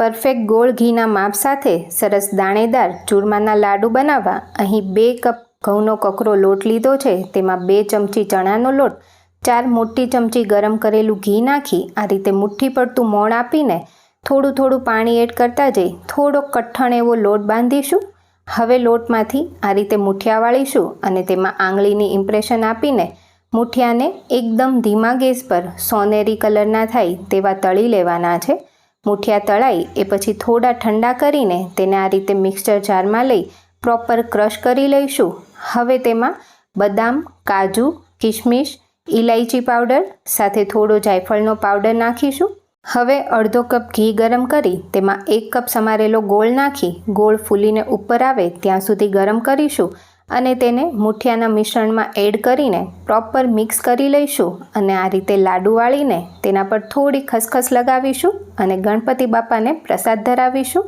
Perfect ગોળ ઘીના માપ સાથે સરસ દાણેદાર ચૂરમાના લાડુ બનાવવા અહીં બે કપ ઘઉંનો કકરો લોટ લીધો છે. તેમાં બે ચમચી ચણાનો લોટ, ચાર મોટી ચમચી ગરમ કરેલું ઘી નાખી, આ રીતે મુઠ્ઠી પડતું મોણ આપીને થોડું થોડું પાણી એડ કરતા જઈ થોડો કઠણ એવો લોટ બાંધીશું. હવે લોટમાંથી આ રીતે મુઠિયા વાળીશું અને તેમાં આંગળીની ઇમ્પ્રેશન આપીને મુઠિયાને એકદમ ધીમા ગેસ પર સોનેરી કલરના થાય તેવા તળી લેવાના છે. મુઠિયા તળાઈ એ પછી થોડા ઠંડા કરીને તેને આ રીતે મિક્સચર જારમાં લઈ પ્રોપર ક્રશ કરી લઈશું. હવે તેમાં બદામ, કાજુ કિશમિશ ઇલાયચી પાવડર સાથે થોડો જાયફળનો પાવડર નાખીશું. હવે અડધો કપ ઘી ગરમ કરી તેમાં એક કપ સમારેલો ગોળ નાખી ગોળ ફૂલીને ઉપર આવે ત્યાં સુધી ગરમ કરીશું. અને તેને મુઠિયાના મિશ્રણમાં એડ કરીને પ્રોપર મિક્સ કરી લઈશું અને આ રીતે લાડુ વાળીને તેના પર થોડી ખસખસ લગાવીશું અને ગણપતિ બાપાને પ્રસાદ ધરાવીશું.